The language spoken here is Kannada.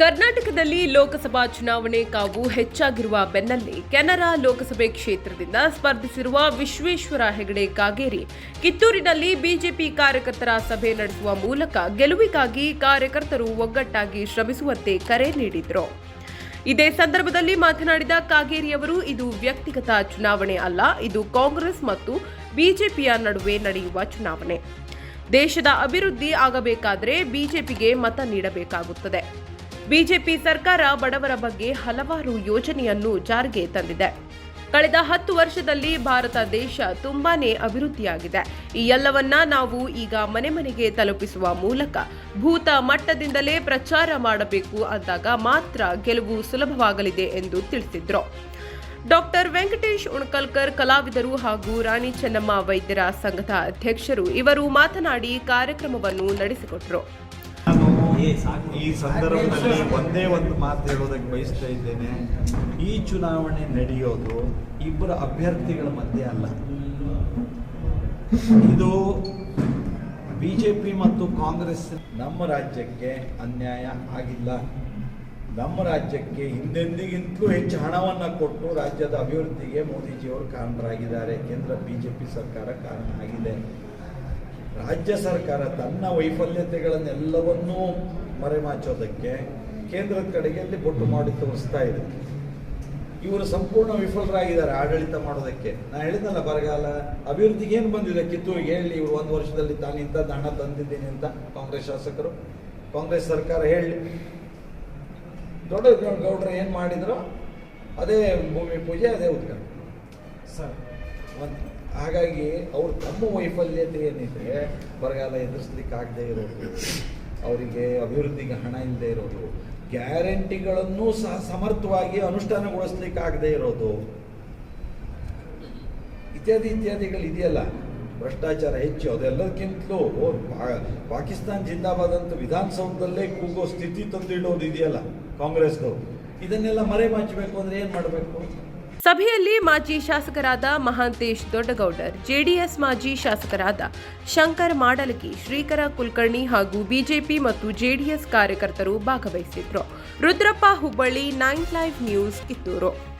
ಕರ್ನಾಟಕದಲ್ಲಿ ಲೋಕಸಭಾ ಚುನಾವಣೆ ಕಾವು ಹೆಚ್ಚಾಗಿರುವ ಬೆನ್ನಲ್ಲೇ ಕೆನರಾ ಲೋಕಸಭೆ ಕ್ಷೇತ್ರದಿಂದ ಸ್ಪರ್ಧಿಸಿರುವ ವಿಶ್ವೇಶ್ವರ ಹೆಗಡೆ ಕಾಗೇರಿ. ಕಿತ್ತೂರಿನಲ್ಲಿ ಬಿಜೆಪಿ ಕಾರ್ಯಕರ್ತರ ಸಭೆ ನಡೆಸುವ ಮೂಲಕ ಗೆಲುವಿಗಾಗಿ ಕಾರ್ಯಕರ್ತರು ಒಗ್ಗಟ್ಟಾಗಿ ಶ್ರಮಿಸುವಂತೆ ಕರೆ ನೀಡಿದರು. ಇದೇ ಸಂದರ್ಭದಲ್ಲಿ ಮಾತನಾಡಿದ ಕಾಗೇರಿಯವರು ಇದು ವ್ಯಕ್ತಿಗತ ಚುನಾವಣೆ ಅಲ್ಲ, ಇದು ಕಾಂಗ್ರೆಸ್ ಮತ್ತು ಬಿಜೆಪಿಯ ನಡುವೆ ನಡೆಯುವ ಚುನಾವಣೆ. ದೇಶದ ಅಭಿವೃದ್ಧಿ ಆಗಬೇಕಾದರೆ ಬಿಜೆಪಿಗೆ ಮತ ನೀಡಬೇಕಾಗುತ್ತದೆ. ಬಿಜೆಪಿ ಸರ್ಕಾರ ಬಡವರ ಬಗ್ಗೆ ಹಲವಾರು ಯೋಜನೆಯನ್ನು ಜಾರಿಗೆ ತಂದಿದೆ. ಕಳೆದ ಹತ್ತು ವರ್ಷದಲ್ಲಿ ಭಾರತ ದೇಶ ತುಂಬಾನೇ ಅಭಿವೃದ್ಧಿಯಾಗಿದೆ. ಈ ಎಲ್ಲವನ್ನ ನಾವು ಈಗ ಮನೆ ಮನೆಗೆ ತಲುಪಿಸುವ ಮೂಲಕ ಭೂತ ಮಟ್ಟದಿಂದಲೇ ಪ್ರಚಾರ ಮಾಡಬೇಕು ಅಂದಾಗ ಮಾತ್ರ ಗೆಲುವು ಸುಲಭವಾಗಲಿದೆ ಎಂದು ತಿಳಿಸಿದ್ರು. ಡಾಕ್ಟರ್ ವೆಂಕಟೇಶ್ ಉಣಕಲ್ಕರ್ ಕಲಾವಿದರು ಹಾಗೂ ರಾಣಿ ಚೆನ್ನಮ್ಮ ವೈದ್ಯರ ಸಂಘದ ಅಧ್ಯಕ್ಷರು ಇವರು ಮಾತನಾಡಿ ಕಾರ್ಯಕ್ರಮವನ್ನು ನಡೆಸಿಕೊಟ್ಟರು ಈ ಸಂದರ್ಭದಲ್ಲಿ ಒಂದೇ ಒಂದು ಮಾತು ಹೇಳೋದಕ್ಕೆ ಬಯಸ್ತಾ ಇದ್ದೇನೆ. ಈ ಚುನಾವಣೆ ನಡೆಯೋದು ಇಬ್ಬರ ಅಭ್ಯರ್ಥಿಗಳ ಮಧ್ಯೆ ಅಲ್ಲ. ಇದು ಬಿಜೆಪಿ ಮತ್ತು ಕಾಂಗ್ರೆಸ್ ನಮ್ಮ ರಾಜ್ಯಕ್ಕೆ ಅನ್ಯಾಯ ಆಗಿಲ್ಲ. ನಮ್ಮ ರಾಜ್ಯಕ್ಕೆ ಹಿಂದೆಂದಿಗಿಂತಲೂ ಹೆಚ್ಚು ಹಣವನ್ನು ಕೊಟ್ಟು ರಾಜ್ಯದ ಅಭಿವೃದ್ಧಿಗೆ ಮೋದಿಜಿಯವರು ಕಾರಣರಾಗಿದ್ದಾರೆ. ಕೇಂದ್ರ ಬಿಜೆಪಿ ಸರ್ಕಾರ ಕಾರಣ ಆಗಿದೆ. ರಾಜ್ಯ ಸರ್ಕಾರ ತನ್ನ ವೈಫಲ್ಯತೆಗಳನ್ನೆಲ್ಲವನ್ನೂ ಮರೆಮಾಚೋದಕ್ಕೆ ಕೇಂದ್ರದ ಕಡೆಗೆ ಅಲ್ಲಿ ಬೊಟ್ಟು ಮಾಡಿ ತೋರಿಸ್ತಾ ಇದೆ. ಇವರು ಸಂಪೂರ್ಣ ವಿಫಲರಾಗಿದ್ದಾರೆ ಆಡಳಿತ ಮಾಡೋದಕ್ಕೆ. ನಾನು ಹೇಳಿದ್ನಲ್ಲ ಬರಗಾಲ, ಅಭಿವೃದ್ಧಿಗೆ ಏನು ಬಂದಿದೆ? ಕಿತ್ತೂರಿಗೆ ಹೇಳಿ, ಇವರು ಒಂದು ವರ್ಷದಲ್ಲಿ ತಾನು ಇಂಥದ್ದು ತಂದಿದ್ದೀನಿ ಅಂತ ಕಾಂಗ್ರೆಸ್ ಶಾಸಕರು. ಕಾಂಗ್ರೆಸ್ ಸರ್ಕಾರ ಹೇಳಿ. ದೊಡ್ಡ ಗೌಡ್ರು ಏನು ಮಾಡಿದ್ರು? ಅದೇ ಭೂಮಿ ಪೂಜೆ, ಅದೇ ಉದ್ಘಾಟನೆ. ಸರ್ ಒಂದು ಹಾಗಾಗಿ ಅವ್ರು ತಮ್ಮ ವೈಫಲ್ಯತೆ ಏನಿದೆ ಬರಗಾಲ ಎದುರಿಸ್ಲಿಕ್ಕೆ ಆಗದೆ ಇರೋದು, ಅವರಿಗೆ ಅಭಿವೃದ್ಧಿಗೆ ಹಣ ಇಲ್ಲದೆ ಇರೋದು, ಗ್ಯಾರಂಟಿಗಳನ್ನು ಸಹ ಸಮರ್ಥವಾಗಿ ಅನುಷ್ಠಾನಗೊಳಿಸ್ಲಿಕ್ಕೆ ಆಗದೆ ಇರೋದು. ಇತ್ಯಾದಿ ಇತ್ಯಾದಿಗಳು ಇದೆಯಲ್ಲ. ಭ್ರಷ್ಟಾಚಾರ ಹೆಚ್ಚು, ಅದೆಲ್ಲದಕ್ಕಿಂತಲೂ ಪಾಕಿಸ್ತಾನ್ ಜಿಂದಾಬಾದ್ ಅಂತ ವಿಧಾನಸೌಧದಲ್ಲೇ ಕೂಗೋ ಸ್ಥಿತಿ ತಂದಿಡೋದು ಇದೆಯಲ್ಲ ಕಾಂಗ್ರೆಸ್ನವರು. ಇದನ್ನೆಲ್ಲ ಮರೆಮಾಚಬೇಕು ಅಂದ್ರೆ ಏನು ಮಾಡಬೇಕು? ಸಭೆಯಲ್ಲಿ ಮಾಜಿ ಶಾಸಕರಾದ ಮಹಾಂತೇಶ್ ದೊಡ್ಡಗೌಡರ್, ಜೆಡಿಎಸ್ ಮಾಜಿ ಶಾಸಕರಾದ ಶಂಕರ್ ಮಾಡಲಗಿ, ಶ್ರೀಕರ ಕುಲಕರ್ಣಿ ಹಾಗೂ ಬಿಜೆಪಿ ಮತ್ತು ಜೆಡಿಎಸ್ ಕಾರ್ಯಕರ್ತರು ಭಾಗವಹಿಸಿದ್ರು. Rudrappa Hubballi, nine live news, Kittur.